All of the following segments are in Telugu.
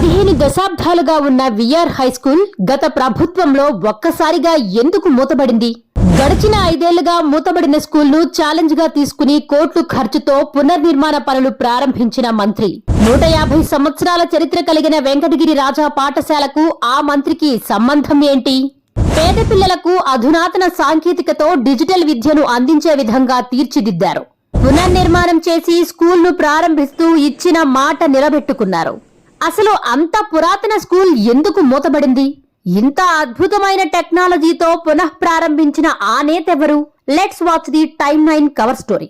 పదిహేను దశాబ్దాలుగా ఉన్న విఆర్ హై స్కూల్ గత ప్రభుత్వంలో ఒక్కసారిగా ఎందుకు మూతబడింది? గడిచిన ఐదేళ్ళుగా మూతబడిన స్కూల్ను ఛాలెంజ్గా తీసుకుని కోట్లు ఖర్చుతో పునర్నిర్మాణ పనులు ప్రారంభించిన మంత్రి. నూట యాభై సంవత్సరాల చరిత్ర కలిగిన వెంకటగిరి రాజా పాఠశాలకు ఆ మంత్రికి సంబంధం ఏంటి? పేద పిల్లలకు అధునాతన సాంకేతికతో డిజిటల్ విద్యను అందించే విధంగా తీర్చిదిద్దారు. పునర్నిర్మాణం చేసి స్కూల్ను ప్రారంభిస్తూ ఇచ్చిన మాట నిలబెట్టుకున్నారు. అసలు అంత పురాతన స్కూల్ ఎందుకు మూతబడింది? ఇంత అద్భుతమైన టెక్నాలజీతో పునః ప్రారంభించిన ఆ నేతెవరు let's watch the time nine cover story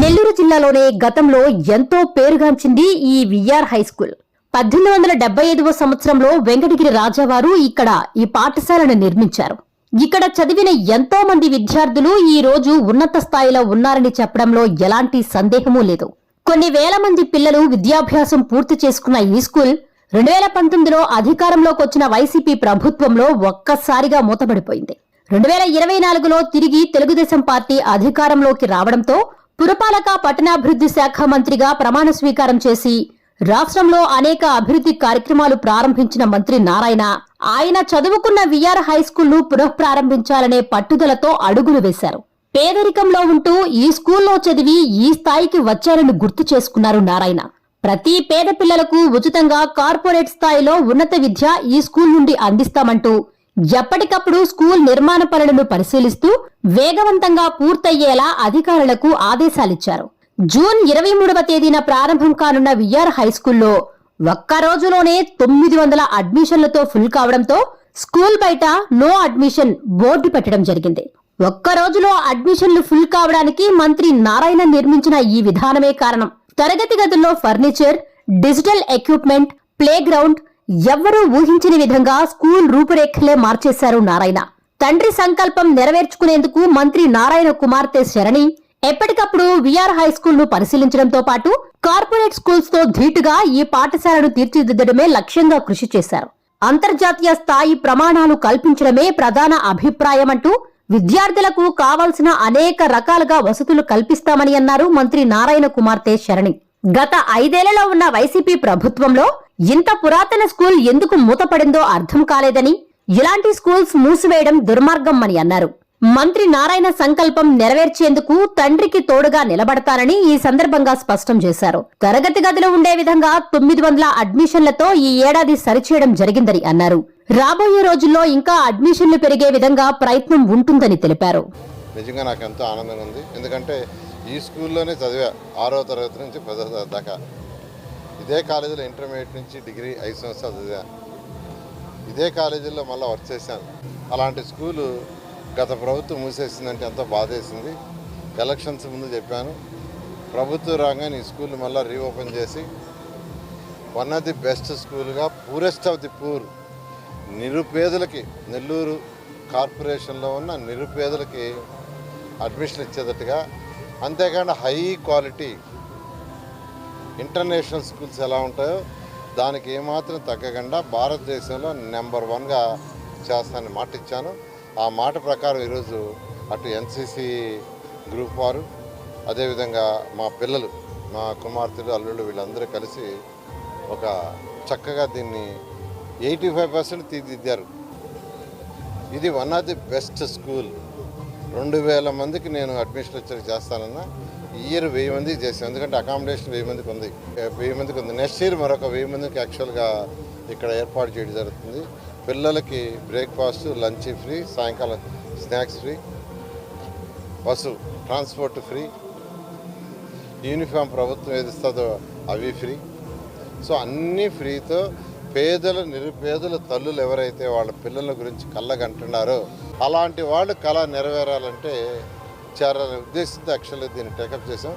Nellore జిల్లాలోనే గతంలో ఎంతో పేరుగాంచింది ఈ విఆర్ హై స్కూల్. పద్దెనిమిది వందల డెబ్బై ఐదవ సంవత్సరంలో వెంకటగిరి రాజావారు ఇక్కడ ఈ పాఠశాలను నిర్మించారు. ఇక్కడ చదివిన ఎంతో మంది విద్యార్థులు ఈ రోజు ఉన్నత స్థాయిలో ఉన్నారని చెప్పడంలో ఎలాంటి సందేహమూ లేదు. కొన్ని వేల మంది పిల్లలు విద్యాభ్యాసం పూర్తి చేసుకున్న ఈ స్కూల్ రెండు వేల పంతొమ్మిదిలో అధికారంలోకి వచ్చిన వైసీపీ ప్రభుత్వంలో ఒక్కసారిగా మూతపడిపోయింది. రెండు వేల ఇరవై నాలుగులో తిరిగి తెలుగుదేశం పార్టీ అధికారంలోకి రావడంతో పురపాలక పట్టణాభివృద్ధి శాఖ మంత్రిగా ప్రమాణ స్వీకారం చేసి రాష్ట్రంలో అనేక అభివృద్ధి కార్యక్రమాలు ప్రారంభించిన మంత్రి నారాయణ ఆయన చదువుకున్న విఆర్ హై స్కూల్ను పునఃప్రారంభించాలనే పట్టుదలతో అడుగులు వేశారు. పేదరికంలో ఉంటూ ఈ స్కూల్లో చదివి ఈ స్థాయికి వచ్చారని గుర్తు చేసుకున్నారు నారాయణ. ప్రతి పేద పిల్లలకు ఉచితంగా కార్పొరేట్ స్థాయిలో ఉన్నత విద్య ఈ స్కూల్ నుండి అందిస్తామంటూ ఎప్పటికప్పుడు స్కూల్ నిర్మాణ పనులను పరిశీలిస్తూ వేగవంతంగా పూర్తయ్యేలా అధికారులకు ఆదేశాలిచ్చారు. జూన్ ఇరవై మూడవ తేదీన ప్రారంభం కానున్న విఆర్ హై స్కూల్లో ఒక్క రోజులోనే తొమ్మిది వందల అడ్మిషన్లతో ఫుల్ కావడంతో స్కూల్ బయట నో అడ్మిషన్ బోర్డు పెట్టడం జరిగింది. ఒక్క రోజులో అడ్మిషన్లు ఫుల్ కావడానికి మంత్రి నారాయణ నిర్మించిన ఈ విధానమే కారణం. తరగతి గదుల్లో furniture digital equipment playground ఎవ్వరూ ఊహించని విధంగా స్కూల్ రూపురేఖలే మార్చేశారు నారాయణ. తండ్రి సంకల్పం నెరవేర్చుకునేందుకు మంత్రి నారాయణ కుమార్తె శరణి ఎప్పటికప్పుడు విఆర్ హై స్కూల్ను పరిశీలించడంతో పాటు కార్పొరేట్ స్కూల్స్తో ధీటుగా ఈ పాఠశాలను తీర్చిదిద్దడమే లక్ష్యంగా కృషి చేశారు. అంతర్జాతీయ స్థాయి ప్రమాణాలు కల్పించడమే ప్రధాన అభిప్రాయమంటూ విద్యార్థులకు కావాల్సిన అనేక రకాలుగా వసతులు కల్పిస్తామని అన్నారు మంత్రి నారాయణ కుమార్తె శరణి. గత ఐదేళ్ళలో ఉన్న వైసీపీ ప్రభుత్వంలో ఇంత పురాతన స్కూల్ ఎందుకు మూతపడిందో అర్థం కాలేదని ఇలాంటి స్కూల్స్ మూసివేయడం దుర్మార్గం అని అన్నారు. మంత్రి నారాయణ సంకల్పం నెరవేర్చేందుకు తండ్రికి తోడుగా నిలబడతానని ఈ సందర్భంగా స్పష్టం చేశారు. తరగతి గదిలో ఉండే విధంగా తొమ్మిది వందల అడ్మిషన్లతో ఈ ఏడాది సరిచేయడం జరిగిందని అన్నారు. రాబోయే రోజుల్లో ఇంకా అడ్మిషన్లు పెరిగే విధంగా ప్రయత్నం ఉంటుందని తెలిపారు. నిజంగా నాకు ఎంతో ఆనందంగా ఉంది. ఎందుకంటే ఈ స్కూల్లోనే చదివా. ఆరో తరగతి నుంచి పదో తరగతి దాకా. ఇదే కాలేజీలో ఇంటర్మీడియట్ నుంచి డిగ్రీ ఐదు సంవత్సరాలు చదివా. ఇదే కాలేజీలో మళ్ళీ వర్క్ చేశాను. అలాంటి స్కూలు గత ప్రభుత్వం మూసేసిందంటే ఎంతో బాధేసింది. ఎలక్షన్స్ ముందు చెప్పాను. ప్రభుత్వ రాగానే ఈ స్కూల్ మళ్ళీ రీఓపెన్ చేసి వన్ ఆఫ్ ది బెస్ట్ స్కూల్గా పూరెస్ట్ ఆఫ్ ది పూర్ నిరుపేదలకి నెల్లూరు కార్పొరేషన్లో ఉన్న నిరుపేదలకి అడ్మిషన్ ఇచ్చేటట్టుగా అంతేకాకుండా హై క్వాలిటీ ఇంటర్నేషనల్ స్కూల్స్ ఎలా ఉంటాయో దానికి ఏమాత్రం తగ్గకుండా భారతదేశంలో నెంబర్ వన్గా చేస్తానని మాట ఇచ్చాను ఆ మాట ప్రకారం ఈరోజు అటు ఎన్సీసీ గ్రూప్ వారు అదేవిధంగా మా పిల్లలు మా కుమార్తెలు అల్లుళ్ళు వీళ్ళందరూ కలిసి ఒక చక్కగా దీన్ని ఎయిటీ ఫైవ్ పర్సెంట్ తీర్చిదిద్దారు. ఇది one of the best school. రెండు వేల మందికి నేను అడ్మిషన్ వచ్చి చేస్తానన్నా ఇయర్ వెయ్యి మందికి చేసాను ఎందుకంటే అకామిడేషన్ వెయ్యి మందికి ఉంది. వెయ్యి మందికి ఉంది. నెక్స్ట్ ఇయర్ మరొక వెయ్యి మందికి యాక్చువల్గా ఇక్కడ ఏర్పాటు చేయడం జరుగుతుంది. పిల్లలకి బ్రేక్ఫాస్ట్ లంచ్ ఫ్రీ సాయంకాలం snacks free bus transport free uniform ప్రభుత్వం ఏది ఇస్తుందో అవి ఫ్రీ. సో అన్నీ ఫ్రీతో పేదల నిరుపేదల తల్లులు ఎవరైతే వాళ్ళ పిల్లల గురించి కళ్ళగంటున్నారో అలాంటి వాళ్ళు కళ నెరవేరాలంటే చేరాలనే ఉద్దేశంతో యాక్చువల్లీ దీన్ని టేకప్ చేసాం